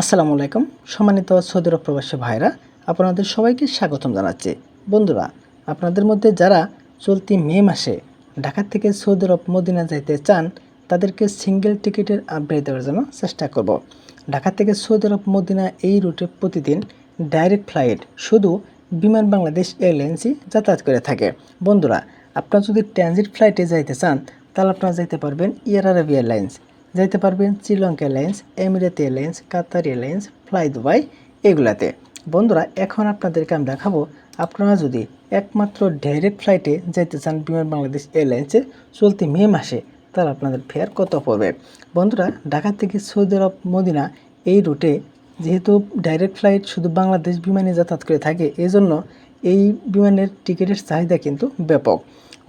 আসসালামু আলাইকুম। সম্মানিত সৌদি আরব প্রবাসী ভাইরা আপনাদের সবাইকে স্বাগতম জানাচ্ছি। বন্ধুরা, আপনাদের মধ্যে যারা চলতি মে মাসে ঢাকা থেকে সৌদি আরব মদিনা যাইতে চান, তাদেরকে সিঙ্গেল টিকিটের আপডেট দেওয়ার জন্য চেষ্টা করব। ঢাকা থেকে সৌদি আরব মদিনা এই রুটে প্রতিদিন ডাইরেক্ট ফ্লাইট শুধু বিমান বাংলাদেশ এয়ারলাইন্সই যাতায়াত করে থাকে। বন্ধুরা, আপনারা যদি ট্রানজিট ফ্লাইটে যাইতে চান, তাহলে আপনারা যাইতে পারবেন এয়ার আরব এয়ারলাইন্স। যাইতে পারবেন Sri Lanka airlines Emirate airlines, Qatar airlines, fly Dubai এগুলাতে। বন্ধুরা, এখন আপনাদেরকে আমি দেখাবো, আপনারা যদি একমাত্র ডাইরেক্ট ফ্লাইটে যাইতে চান বিমান বাংলাদেশ এয়ারলাইন্সে, চলতি মে মাসে, তাহলে আপনাদের ফেয়ার কত পড়বে? বন্ধুরা, ঢাকা থেকে সৌদি আরব, মদিনা এই রুটে যেহেতু ডাইরেক্ট ফ্লাইট শুধু বাংলাদেশ বিমানে যাতায়াত করে থাকে, এজন্য এই বিমানের টিকিটের চাহিদা কিন্তু ব্যাপক।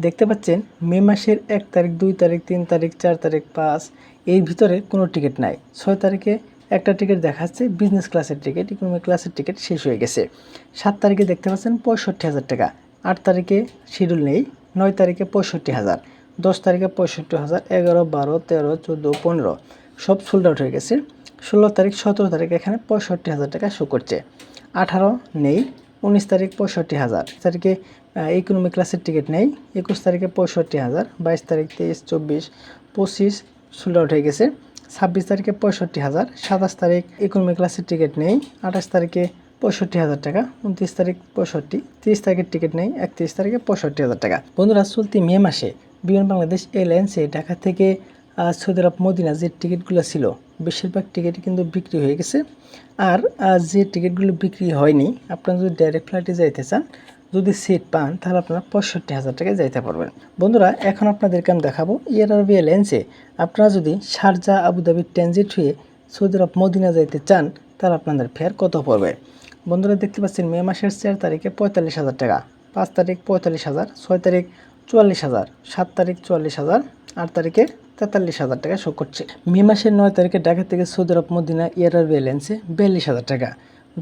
দেখতে পাচ্ছেন, মে মাসের এক তারিখ, দুই তারিখ, তিন তারিখ, চার তারিখ, পাঁচ, এর ভিতরে কোনো টিকিট নাই। ছয় তারিখে একটা টিকিট দেখাচ্ছে বিজনেস ক্লাসের টিকিট ইকোনমি ক্লাসের টিকিট শেষ হয়ে গেছে। সাত তারিখে দেখতে পাচ্ছেন, পঁয়ষট্টি হাজার টাকা। আট তারিখে শিডিউল নেই, নয় তারিখে পঁয়ষট্টি হাজার। দশ তারিখে পঁয়ষট্টি হাজার, এগারো, বারো, তেরো, চোদ্দ, পনেরো। সব সোল্ড আউট হয়ে গেছে। ষোলো তারিখ, সতেরো তারিখ এখানে পঁয়ষট্টি হাজার টাকা শো করছে। আঠারো নেই উনিশ তারিখ পঁয়ষট্টি হাজার। তারিখে ইকোনমি ক্লাসের টিকিট নেই। একুশ তারিখে পঁয়ষট্টি হাজার, বাইশ তারিখ তেইশ, চব্বিশ, পঁচিশ সোল্ড হয়ে গেছে। ছাব্বিশ তারিখে পঁয়ষট্টি হাজার, সাতাশ তারিখ ইকোনমি ক্লাসের টিকিট নেই। আঠাশ তারিখে পঁয়ষট্টি হাজার টাকা, উনত্রিশ তারিখ পঁয়ষট্টি, তিরিশ তারিখের টিকিট নেই, একত্রিশ তারিখে পঁয়ষট্টি হাজার টাকা। বন্ধুরা, চলতি মে মাসে বিমান বাংলাদেশ এয়ারলাইন্সে ঢাকা থেকে সৌদি আরব মদিনা যে টিকিটগুলো ছিল বেশিরভাগ টিকিটই কিন্তু বিক্রি হয়ে গেছে। আর যে টিকিটগুলো বিক্রি হয়নি, আপনারা যদি ডাইরেক্ট ফ্লাইটে যাইতে চান, যদি সিট পান, তাহলে আপনারা পঁয়ষট্টি হাজার টাকায় যাইতে পারবেন। বন্ধুরা, এখন আপনাদেরকে আমি দেখাবো এয়ার আরবি এয়ারলাইন্সে আপনারা যদি শারজা আবুধাবি ট্রানজিট হয়ে সৌদি আরব মদিনা যাইতে চান, তাহলে আপনাদের ফেয়ার কত পড়বে? বন্ধুরা, দেখতে পাচ্ছেন মে মাসের চার তারিখে পঁয়তাল্লিশ হাজার টাকা। পাঁচ তারিখ পঁয়তাল্লিশ হাজার, ছয় তারিখ চুয়াল্লিশ হাজার, সাত তারিখ চুয়াল্লিশ হাজার, আট তারিখে তেতাল্লিশ হাজার টাকা শো করছে। মে মাসের নয় তারিখে ঢাকা থেকে সৌদি আরব মদিনা এয়ার আরবি এয়ারলাইন্সে বিয়াল্লিশ হাজার টাকা।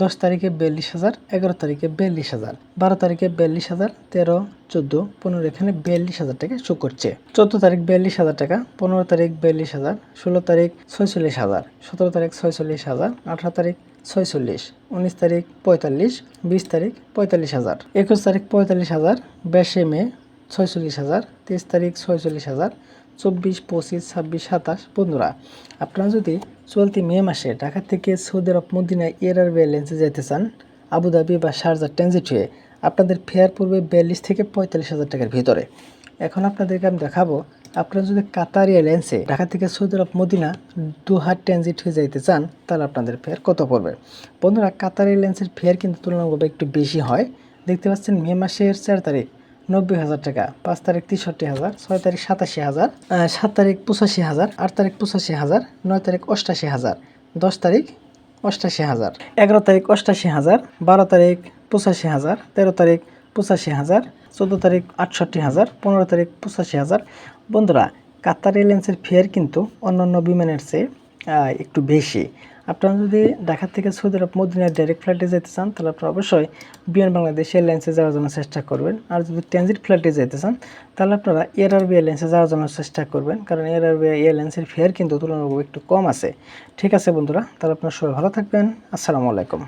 দশ তারিখে বিয়াল্লিশ হাজার, এগারো তারিখে বিয়াল্লিশ হাজার, বারো তারিখে বিয়াল্লিশ হাজার, তেরো, চোদ্দ, পনেরো এখানে বিয়াল্লিশ হাজার টাকা শো করছে। চোদ্দ তারিখ বিয়াল্লিশ হাজার টাকা, পনেরো তারিখ বিয়াল্লিশ হাজার, ষোলো তারিখ ছয়চল্লিশ হাজার, সতেরো তারিখ ছয়চল্লিশ হাজার, আঠারো তারিখ ছয়চল্লিশ, উনিশ তারিখ পঁয়তাল্লিশ, বিশ তারিখ পঁয়তাল্লিশ হাজার, একুশ তারিখ পঁয়তাল্লিশ হাজার, বাইশে মে ছয়চল্লিশ হাজার, তেইশ তারিখ ছয়চল্লিশ হাজার চব্বিশ, পঁচিশ, ছাব্বিশ, সাতাশ। বন্ধুরা, আপনারা যদি চলতি মে মাসে ঢাকা থেকে সৌদি আরব মদিনা এয়ার আরবি এয়ারলাইন্সে যেতে চান আবুধাবি বা শারজা ট্রানজিট হয়ে আপনাদের ফেয়ার পড়বে বিয়াল্লিশ থেকে পঁয়তাল্লিশ হাজার টাকার ভিতরে। এখন আপনাদেরকে আমি দেখাবো, আপনারা যদি কাতার এয়ারলাইন্সে ঢাকা থেকে সৌদি আরব মদিনা দু হাট ট্রানজিট হয়ে যাইতে চান, তাহলে আপনাদের ফেয়ার কত পড়বে? বন্ধুরা, কাতার এয়ারলাইন্সের ফেয়ার কিন্তু তুলনামূলক একটু বেশি হয়। দেখতে পাচ্ছেন মে মাসের চার তারিখ। নব্বই হাজার টাকা, পাঁচ তারিখ তেষট্টি হাজার, ছয় তারিখ সাতাশি হাজার সাত তারিখ পঁচাশি হাজার, আট তারিখ পঁচাশি হাজার, নয় তারিখ অষ্টাশি হাজার, দশ তারিখ অষ্টাশি হাজার, এগারো তারিখ অষ্টাশি হাজার, বারো তারিখ পঁচাশি হাজার, তেরো তারিখ পঁচাশি হাজার, চোদ্দ তারিখ আটষট্টি হাজার, পনেরো তারিখ পঁচাশি হাজার। বন্ধুরা কাতার এয়ারলাইন্সের ফেয়ার কিন্তু অন্যান্য বিমানের চেয়ে একটু বেশি। আপনারা যদি ঢাকা থেকে সৌদি আরব মদিনায় ডাইরেক্ট ফ্লাইটে যেতে চান, তাহলে আপনারা অবশ্যই বিমান বাংলাদেশ এয়ারলাইন্সে যাওয়ার জন্য চেষ্টা করবেন। আর যদি ট্রানজিট ফ্লাইটে যেতে চান, তাহলে আপনারা এয়ার আরবি এয়ারলাইন্সে যাওয়ার জন্য চেষ্টা করবেন। কারণ এয়ার আরবি এয়ারলাইন্সের ফেয়ার কিন্তু তুলনামূলক একটু কম আছে। ঠিক আছে বন্ধুরা, তাহলে আপনারা সবাই ভালো থাকবেন। আসসালামু আলাইকুম।